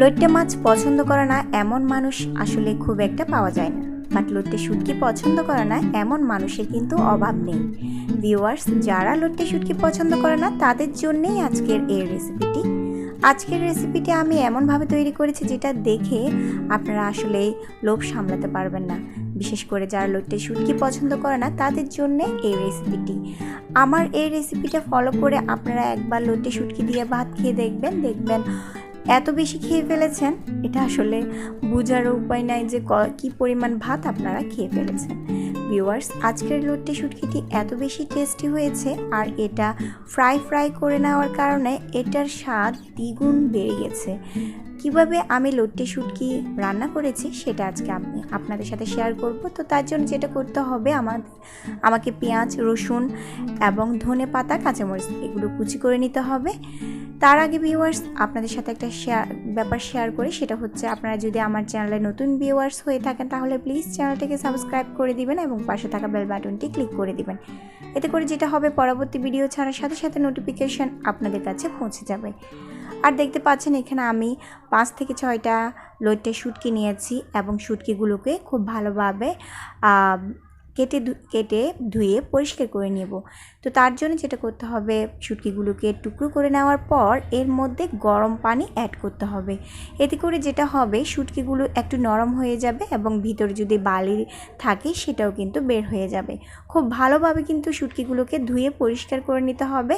লইট্টে মাছ পছন্দ করে না এমন মানুষ আসলে খুব একটা পাওয়া যায় না। বাট লইট্টে শুটকি পছন্দ করে না এমন মানুষের কিন্তু অভাব নেই। ভিউয়ার্স যারা লইট্টে শুটকি পছন্দ করে না, তাদের জন্যেই আজকের এই রেসিপিটি আজকের রেসিপিটি আমি এমনভাবে তৈরি করেছি যেটা দেখে আপনারা আসলে লোভ সামলাতে পারবেন না। বিশেষ করে যারা লইট্টে শুটকি পছন্দ করে না, তাদের জন্য এই রেসিপিটি আমার এই রেসিপিটা ফলো করে আপনারা একবার লইট্টে শুটকি দিয়ে ভাত খেয়ে দেখবেন দেখবেন এত বেশি খেয়ে ফেলেছেন, এটা আসলে বোঝার উপায় নাই যে ক- পরিমাণ ভাত আপনারা খেয়ে ফেলেছেন। ভিউয়ার্স আজকের লুট্টি শুটকিটি এত বেশি টেস্টি হয়েছে আর এটা ফ্রাই ফ্রাই করে নেওয়ার কারণে এটার স্বাদ দ্বিগুণ বেড়ে গেছে। কীভাবে আমি লুট্টি শুটকি রান্না করেছি সেটা আজকে আমি আপনাদের সাথে শেয়ার করব। তো তার জন্য যেটা করতে হবে আমার, আমাকে পেঁয়াজ, রসুন এবং ধনে পাতা, কাঁচামরিচ এগুলো কুচি করে নিতে হবে। তার আগে ভিউয়ার্স আপনাদের সাথে একটা শেয়ার ব্যাপার শেয়ার করি। সেটা হচ্ছে আপনারা যদি আমার চ্যানেলে নতুন ভিউয়ার্স হয়ে থাকেন, তাহলে প্লিজ চ্যানেলটিকে সাবস্ক্রাইব করে দিবেন এবং পাশে থাকা বেল বাটনটি ক্লিক করে দিবেন। এতে করে যেটা হবে, পরবর্তী ভিডিও ছাড়ার সাথে সাথে নোটিফিকেশন আপনাদের কাছে পৌঁছে যাবে। আর দেখতে পাচ্ছেন এখানে আমি পাঁচ থেকে ছয়টা লইটে শুটকি নিয়েছি এবং শুটকিগুলোকে খুব ভালোভাবে কেটে কেটে ধুয়ে পরিষ্কার করে নেব। তো তার জন্য যেটা করতে হবে, শুটকিগুলোকে টুকরো করে নেওয়ার পর এর মধ্যে গরম পানি অ্যাড করতে হবে। এতে করে যেটা হবে, শুটকিগুলো একটু নরম হয়ে যাবে এবং ভিতরে যদি বালি থাকে সেটাও কিন্তু বের হয়ে যাবে। খুব ভালোভাবে কিন্তু শুটকিগুলোকে ধুয়ে পরিষ্কার করে নিতে হবে।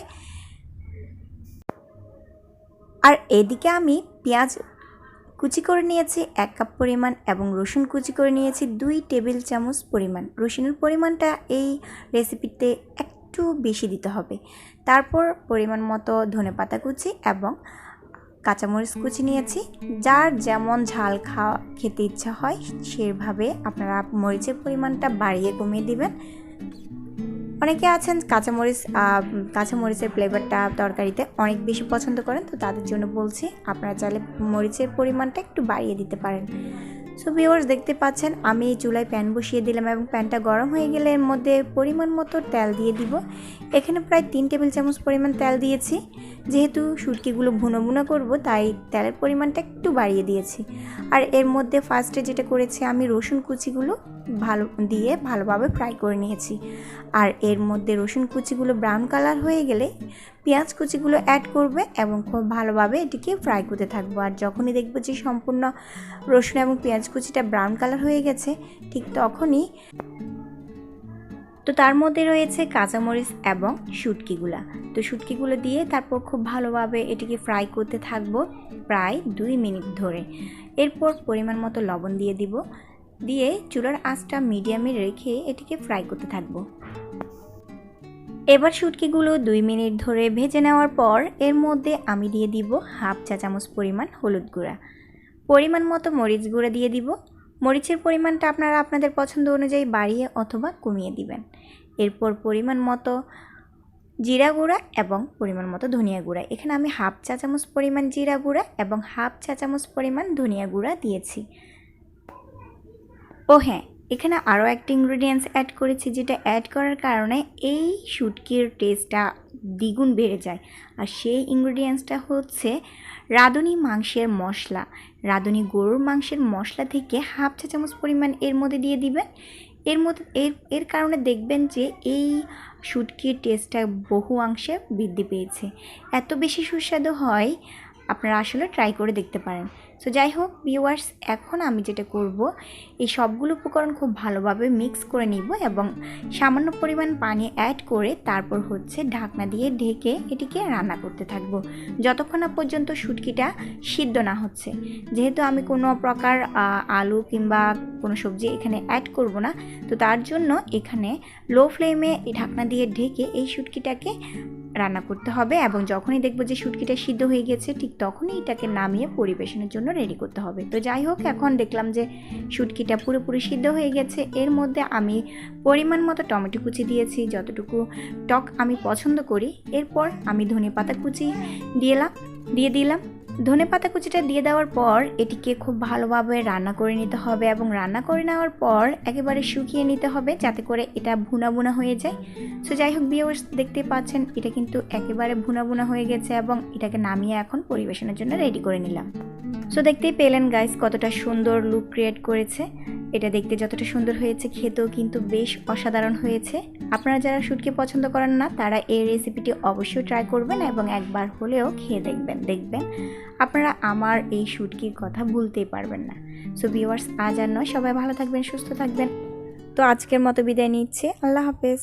আর এদিকে আমি পেঁয়াজ কুচি করে নিয়েছি, এক কাপ পরিমাণ, এবং রসুন কুচি করে নিয়েছি, দুই টেবিল চামচ পরিমাণ। রসুনের পরিমাণটা এই রেসিপিতে একটু বেশি দিতে হবে। তারপর পরিমাণ মতো ধনেপাতা কুচি এবং কাঁচামরিচ কুচি নিয়েছি। যার যেমন ঝাল খাওয়া, খেতে ইচ্ছা হয়, সেভাবে আপনারা মরিচের পরিমাণটা বাড়িয়ে কমিয়ে দিবেন। অনেকে আছেন কাঁচামরিচ কাঁচামরিচের ফ্লেভারটা তরকারিতে অনেক বেশি পছন্দ করেন, তো তাদের জন্য বলছি আপনারা চাইলে মরিচের পরিমাণটা একটু বাড়িয়ে দিতে পারেন। সো ভিউয়ার্স দেখতে পাচ্ছেন, আমি চুলায় প্যান বসিয়ে দিলাম এবং প্যানটা গরম হয়ে গেলে এর মধ্যে পরিমাণ মতো তেল দিয়ে দিব। এখানে প্রায় তিন টেবিল চামচ পরিমাণ তেল দিয়েছি। যেহেতু শুটকিগুলো ভুনো ভুনো করব, তাই তেলের পরিমাণটা একটু বাড়িয়ে দিয়েছি। আর এর মধ্যে ফার্স্টে যেটা করেছি, আমি রসুন কুচিগুলো ভালো দিয়ে ভালোভাবে ফ্রাই করে নিয়েছি। আর এর মধ্যে রসুন কুচিগুলো ব্রাউন কালার হয়ে গেলে পেঁয়াজ কুচিগুলো অ্যাড করবে এবং খুব ভালোভাবে এটিকে ফ্রাই করতে থাকব। আর যখনই দেখব যে সম্পূর্ণ রসুন এবং পেঁয়াজ কুচিটা ব্রাউন কালার হয়ে গেছে, ঠিক তখনই তো তার মধ্যে রয়েছে কাঁচামরিচ এবং শুটকিগুলা। তো শুটকিগুলো দিয়ে তারপর খুব ভালোভাবে এটিকে ফ্রাই করতে থাকব প্রায় দুই মিনিট ধরে। এরপর পরিমাণ মতো লবণ দিয়ে দিব। দিয়ে চুলার আঁচটা মিডিয়ামে রেখে এটিকে ফ্রাই করতে থাকব। এবার শুটকিগুলো দুই মিনিট ধরে ভেজে নেওয়ার পর এর মধ্যে আমি দিয়ে দিব হাফ চা চামচ পরিমাণ হলুদ গুঁড়া। পরিমাণ মতো মরিচ গুঁড়া দিয়ে দিব। মরিচের পরিমাণটা আপনারা আপনাদের পছন্দ অনুযায়ী বাড়িয়ে অথবা কমিয়ে দিবেন। এরপর পরিমাণ মতো জিরা গুঁড়া এবং পরিমাণ মতো ধনিয়া গুঁড়া। এখানে আমি হাফ চা চামচ পরিমাণ জিরা গুঁড়া এবং হাফ চা চামচ পরিমাণ ধনিয়া গুঁড়া দিয়েছি। ও হ্যাঁ এখানে আরও একটা ইনগ্রিডিয়েন্টস অ্যাড করেছি যেটা অ্যাড করার কারণে এই শুটকির টেস্টটা দ্বিগুণ বেড়ে যায়। আর সেই ইনগ্রিডিয়েন্টসটা হচ্ছে রাঁধুনি মাংসের মশলা। রাঁধুনি গরুর মাংসের মশলা থেকে হাফ চা চামচ পরিমাণ এর মধ্যে দিয়ে দিবেন। এর মধ্যে, এর এর কারণে দেখবেন যে এই শুটকির টেস্টটা বহু অংশে বৃদ্ধি পেয়েছে। এত বেশি সুস্বাদু হয়, আপনারা আসলে ট্রাই করে দেখতে পারেন। সো যাই হোক ভিউয়ার্স এখন আমি যেটা করব, এই সবগুলো উপকরণ খুব ভালোভাবে মিক্স করে নিব এবং সামান্য পরিমাণ পানি অ্যাড করে তারপর হচ্ছে ঢাকনা দিয়ে ঢেকে এটিকে রান্না করতে থাকব। যতক্ষণ না পর্যন্ত শুটকিটা সিদ্ধ না হচ্ছে। যেহেতু আমি কোনো প্রকার আলু কিংবা কোনো সবজি এখানে অ্যাড করব না, তো তার জন্য এখানে লো ফ্লেমে ঢাকনা দিয়ে ঢেকে এই শুটকিটাকে রান্না করতে হবে এবং যখনই দেখব যে শুটকিটা সিদ্ধ হয়ে গেছে, ঠিক তখনই এটাকে নামিয়ে পরিবেশনের জন্য রেডি করতে হবে। তো যাই হোক, এখন দেখলাম যে শুটকিটা পুরোপুরি সিদ্ধ হয়ে গেছে। এর মধ্যে আমি পরিমাণ মতো টমেটো কুচি দিয়েছি, যতটুকু টক আমি পছন্দ করি। এরপর আমি ধনে পাতা কুচি দিলাম, দিয়ে দিলাম। ধনে পাতা কুচিটা দিয়ে দেওয়ার পর এটিকে খুব ভালোভাবে রান্না করে নিতে হবে এবং রান্না করে নেওয়ার পর একেবারে শুকিয়ে নিতে হবে যাতে করে এটা ভুনা ভুনা হয়ে যায়। সো যাই হোক বিয়ার্স দেখতে পাচ্ছেন, এটা কিন্তু একেবারে ভুনা ভুনা হয়ে গেছে এবং এটাকে নামিয়ে এখন পরিবেশনের জন্য রেডি করে নিলাম। সো দেখতেই পেলেন গাইস কতটা সুন্দর লুক ক্রিয়েট করেছে। এটা দেখতে যতটা সুন্দর হয়েছে, খেতেও কিন্তু বেশ অসাধারণ হয়েছে। আপনারা যারা শুটকি পছন্দ করেন না, তারা এই রেসিপিটি অবশ্যই ট্রাই করবেন এবং একবার হলেও খেয়ে দেখবেন দেখবেন। আপনারা আমার এই শুটকির কথা ভুলতেই পারবেন না। সো ভিউয়ার্স আজ আর নয়, সবাই ভালো থাকবেন, সুস্থ থাকবেন। তো আজকের মতো বিদায় নিচ্ছে। আল্লাহ হাফেজ।